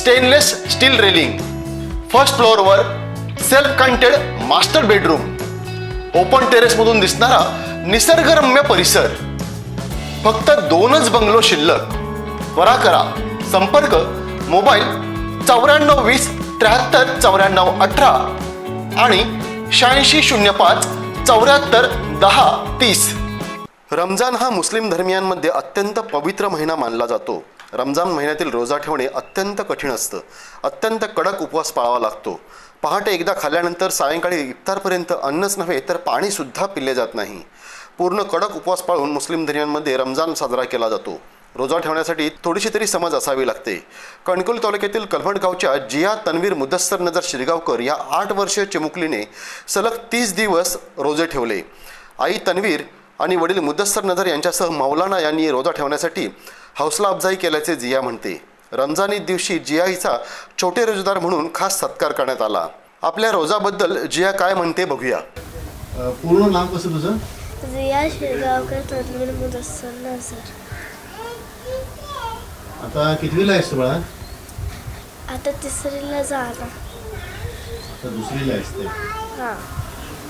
Stainless steel railing first फ्लोअरवर self contained master bedroom open टेरेसमधून दिसणारा निसर्गरम्य परिसर. फक्त दोनच बंगलो शिल्लक. त्वरा करा. संपर्क मोबाईल चौऱ्याण्णव वीस त्र्याहत्तर चौऱ्याण्णव अठरा आणि शहाऐंशी शून्य पाच चौऱ्याहत्तर दहा तीस. रमजान हा मुस्लिम धर्मियांमध्ये अत्यंत पवित्र महिना मानला जातो. रमजान महिन्यातील रोजा ठेवणे अत्यंत कठीण असतं. अत्यंत कडक उपवास पाळावा लागतो. पहाटे एकदा खाल्ल्यानंतर सायंकाळी इफ्तारपर्यंत अन्नच नव्हे तर पाणीसुद्धा पिले जात नाही. पूर्ण कडक उपवास पाळून मुस्लिम धर्मियांमध्ये रमजान साजरा केला जातो. रोजा ठेवण्यासाठी थोडीशी तरी समज असावी लागते. कणकोली तालुक्यातील कलभट गावच्या जिया तन्वीर मुदस्सर नजर शिरगावकर या आठ वर्षीय चिमुकलीने सलग तीस दिवस रोजे ठेवले. आई तन्वीर आणि वडील मुदस्सर नजर यांच्यासह मौलाना यांनी रोजा ठेवण्यासाठी हौसला अफजाई केल्याचे जिया म्हणते. रमजानी दिवशी जिया हिचा छोटे रोजदार म्हणून खास सत्कार करण्यात आला. आपल्या रोजाबद्दल जिया काय म्हणते बघूया. पूर्ण नाव कसं तुझं? रिया शिरगावकर तन्वीर मुदस्सर नजर. आता कितवीला आहेस तू बाळा? आता तिसरीला जाणार. आता दुसरीला आहेस ते. हां.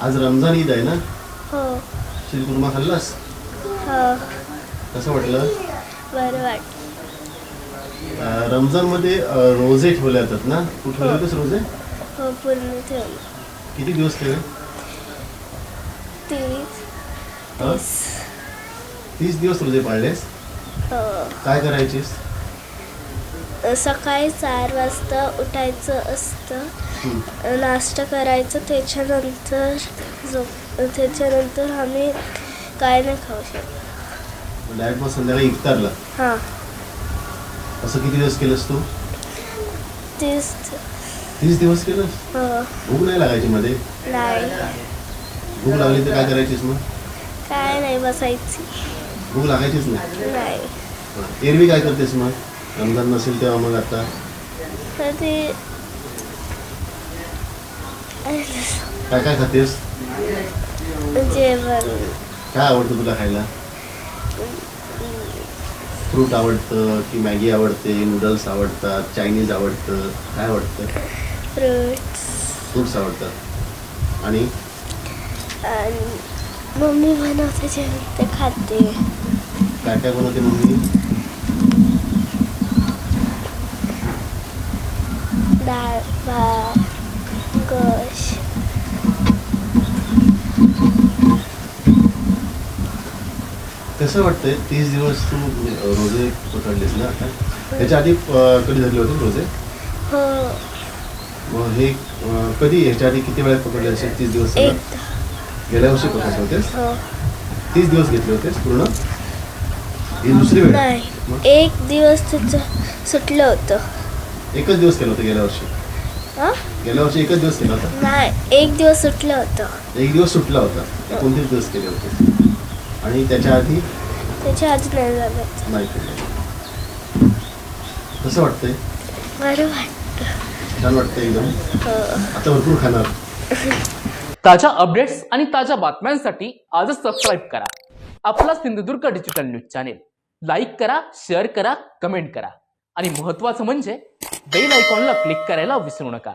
आज रमजान ईद आहे ना? हो. शिरकुर्मा खाल्लास? हो. कसं वाटलं? बरं वाट. रमजानमध्ये रोजे ठेवले जातात ना? तू ठेवले होतेस रोजे? हो पूर्ण ठेवलं. किती दिवस ठेवले? तीस. हा? तीस तीस दिवस रोजे पाळलेस? हो. काय करायचीस? सकाळी चार वाजता उठायचं असतं. नाश्ता करायचं. त्याच्यानंतर झोप त्याच्यानंतर आम्ही काय नाही खाऊ शकतो. डायरेक्ट मग संध्याकाळी इफ्तारला. हां. असं किती दिवस केलंस तू? तीस तीस दिवस केलंस? हो. भूक नाही लागायची मध्ये? नाही. भूक लागली तर काय करायचीस मग? काय नाही बसायची. भूक लागायचीच नाही? नाही. एरवी काय करतेस मग? रमजान नसेल तेव्हा मग आता? तर ते काय काय खातेस? जेवण. काय आवडतं तुला खायला? फ्रूट आवडतं की मॅगी आवडते नूडल्स आवडतात चायनीज आवडतं काय आवडतं? फ्रुट्स. फ्रूट्स आवडतात. आणि? मम्मी बनवते जेवण ते खाते. काय काय बनवते मम्मी? कसं वाटतंय? तीस दिवस तू अं, रोजे पकडलेस ना आता? त्याच्या आधी अं, कधी धरले होते रोजे? हो. मग हे अं, कधी ह्याच्या आधी किती वेळा पकडले असेल? तीस दिवस सलग? एक. गेल्या वर्षी पकडले होतेस? हो. तीस दिवस घेतले होतेस पूर्ण? ही दुसरी वेळ. मग? एक दिवस तिचं सुटलं होतं. एकच दिवस केलं होतं गेल्या वर्षी? हां? गेल्या वर्षी एकच दिवस केला होता? नाही. एक दिवस सुटलं होतं. एक दिवस सुटला होता. एकोणतीस दिवस केले होते आणि त्याच्या आधी? त्याच्या आधी नाही झालं. नाही केलं. कसं वाटतंय? बरं वाटतं. छान वाटतंय एकदम. हो. आता भरपूर खाणार. ताज्या अपडेट्स आणि ताज्या बातम्यांसाठी आजच सबस्क्राईब करा. आपला Sindhudurg digital news channel like करा शेअर करा कमेंट करा. आणि महत्त्वाचं म्हणजे बेल आयकॉनला क्लिक करायला विसरू नका.